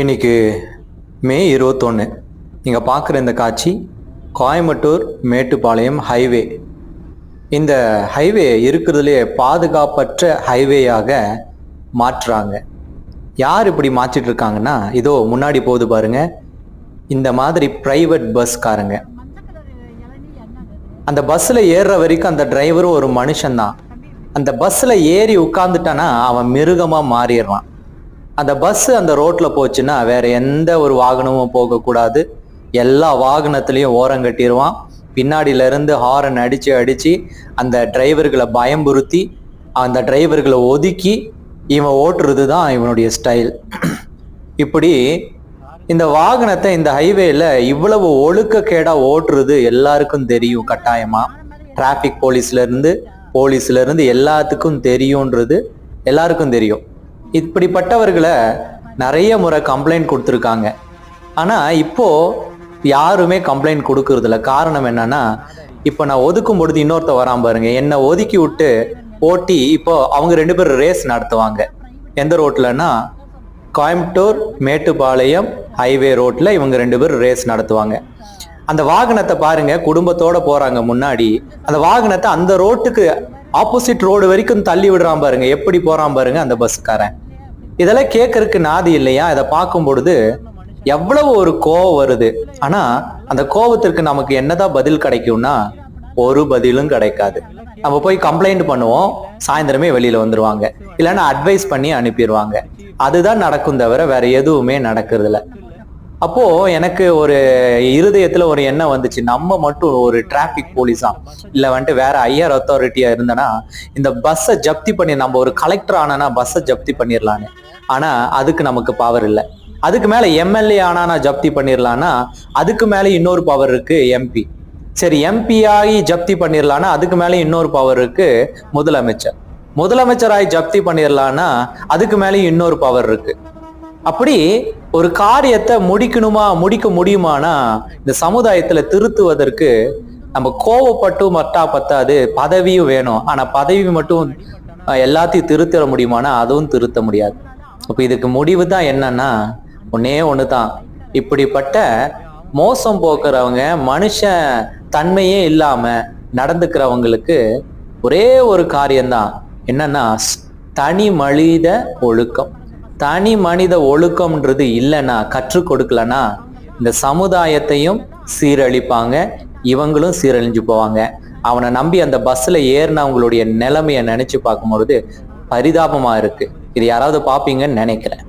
இன்னைக்கு மே இருபத்தொன்று நீங்கள் பார்க்குற இந்த காட்சி கோயம்புத்தூர் மேட்டுப்பாளையம் ஹைவே. இந்த ஹைவே இருக்கிறதுலே பாதுகாப்பற்ற ஹைவேயாக மாற்றுறாங்க. யார் இப்படி மாற்றிட்டு இருக்காங்கன்னா இதோ முன்னாடி போகுது பாருங்க. இந்த மாதிரி ப்ரைவேட் பஸ்காரங்க அந்த பஸ்ஸில் ஏறுற வரைக்கும் அந்த டிரைவரும் ஒரு மனுஷன்தான். அந்த பஸ்ஸில் ஏறி உட்காந்துட்டானா அவன் மிருகமாக மாறிடுறான். அந்த பஸ் அந்த ரோட்ல போச்சுன்னா வேற எந்த ஒரு வாகனமும் போகக்கூடாது. எல்லா வாகனத்திலையும் ஓரம் கட்டிடுவான் பின்னாடியில இருந்து ஹாரன் அடிச்சு அடிச்சு அந்த டிரைவர்களை பயம்புறுத்தி அந்த டிரைவர்களை ஒதுக்கி இவன் ஓட்டுறது தான் இவனுடைய ஸ்டைல் இப்படி இந்த வாகனத்தை இந்த ஹைவேல இவ்வளவு ஒழுக்கக்கேடாக ஓட்டுறது எல்லாருக்கும் தெரியும் கட்டாயமா. டிராஃபிக் போலீஸ்ல இருந்து போலீஸ்ல இருந்து எல்லாத்துக்கும் தெரியும்ன்றது எல்லாருக்கும் தெரியும். இப்படிப்பட்டவர்களை நிறைய முறை கம்ப்ளைண்ட் கொடுத்துருக்காங்க. ஆனால் இப்போது யாருமே கம்ப்ளைண்ட் கொடுக்கறதில்ல. காரணம் என்னன்னா இப்போ நான் ஒதுக்கும் பொழுது இன்னொருத்த வரான் பாருங்க. என்னை ஒதுக்கி விட்டு ஓட்டி இப்போ அவங்க ரெண்டு பேரும் ரேஸ் நடத்துவாங்க. எந்த ரோட்லன்னா கோயம்புத்தூர் மேட்டுப்பாளையம் ஹைவே ரோட்டில் இவங்க ரெண்டு பேரும் ரேஸ் நடத்துவாங்க. அந்த வாகனத்தை பாருங்க குடும்பத்தோட போறாங்க முன்னாடி. அந்த வாகனத்தை அந்த ரோட்டுக்கு ஆப்போசிட் ரோடு வரைக்கும் தள்ளி விடுறான் பாருங்க. எப்படி போறான் பாருங்க அந்த பஸ்காரன் இதெல்லாம் கேட்கறதுக்கு நாதி இல்லையா? இதை பார்க்கும் பொழுது எவ்வளவு ஒரு கோவம் வருது. ஆனா அந்த கோவத்திற்கு நமக்கு என்னதான் பதில் கிடைக்கும்னா ஒரு பதிலும் கிடைக்காது. நம்ம போய் கம்ப்ளைண்ட் பண்ணுவோம் சாயந்தரமே வெளியில வந்துருவாங்க. இல்லைன்னா அட்வைஸ் பண்ணி அனுப்பிடுவாங்க அதுதான் நடக்கும் தவிர வேற எதுவுமே நடக்கிறது இல்லை அப்போது எனக்கு ஒரு இருதயத்தில் ஒரு எண்ணம் வந்துச்சு. நம்ம மட்டும் ஒரு டிராஃபிக் போலீஸா இல்லை வந்துட்டு வேற ஐஆர் அத்தாரிட்டியாக இருந்தேன்னா இந்த பஸ்ஸை ஜப்தி பண்ணி நம்ம ஒரு கலெக்டர் ஆனோன்னா பஸ்ஸை ஜப்தி பண்ணிடலான்னு ஆனால் அதுக்கு நமக்கு பவர் இல்லை. அதுக்கு மேலே எம்எல்ஏ ஆனா நான் ஜப்தி பண்ணிடலான்னா அதுக்கு மேலே இன்னொரு பவர் இருக்குது எம்பி சரி எம்பி ஆகி ஜப்தி பண்ணிடலான்னா அதுக்கு மேலே இன்னொரு பவர் இருக்குது முதலமைச்சர். முதலமைச்சராகி ஜப்தி பண்ணிடலான்னா அதுக்கு மேலே இன்னொரு பவர் இருக்குது அப்படி ஒரு காரியத்தை முடிக்கணுமா முடிக்க முடியுமானா இந்த சமுதாயத்துல திருத்துவதற்கு நம்ம கோவப்பட்டு மட்டா பத்தாது பதவியும் வேணும். ஆனா பதவி மட்டும் எல்லாத்தையும் திருத்திட முடியுமானா அதுவும் திருத்த முடியாது. அப்ப இதுக்கு முடிவு தான் என்னன்னா ஒன்னே ஒன்று தான் இப்படிப்பட்ட மோசம் போக்குறவங்க மனுஷன் தன்மையே இல்லாம நடந்துக்கிறவங்களுக்கு ஒரே ஒரு காரியம்தான். என்னன்னா தனி மனித ஒழுக்கம். தனி மனித ஒழுக்கம்ன்றது இல்லைன்னா கற்றுக் கொடுக்கலன்னா இந்த சமுதாயத்தையும் சீரழிப்பாங்க. இவங்களும் சீரழிஞ்சு போவாங்க. அவனை நம்பி அந்த பஸ்ல ஏறினவங்களுடைய நிலைமையை நினைச்சு பார்க்கும்பொழுது பரிதாபமா இருக்கு. இது யாராவது பார்ப்பீங்கன்னு நினைக்கிறேன்.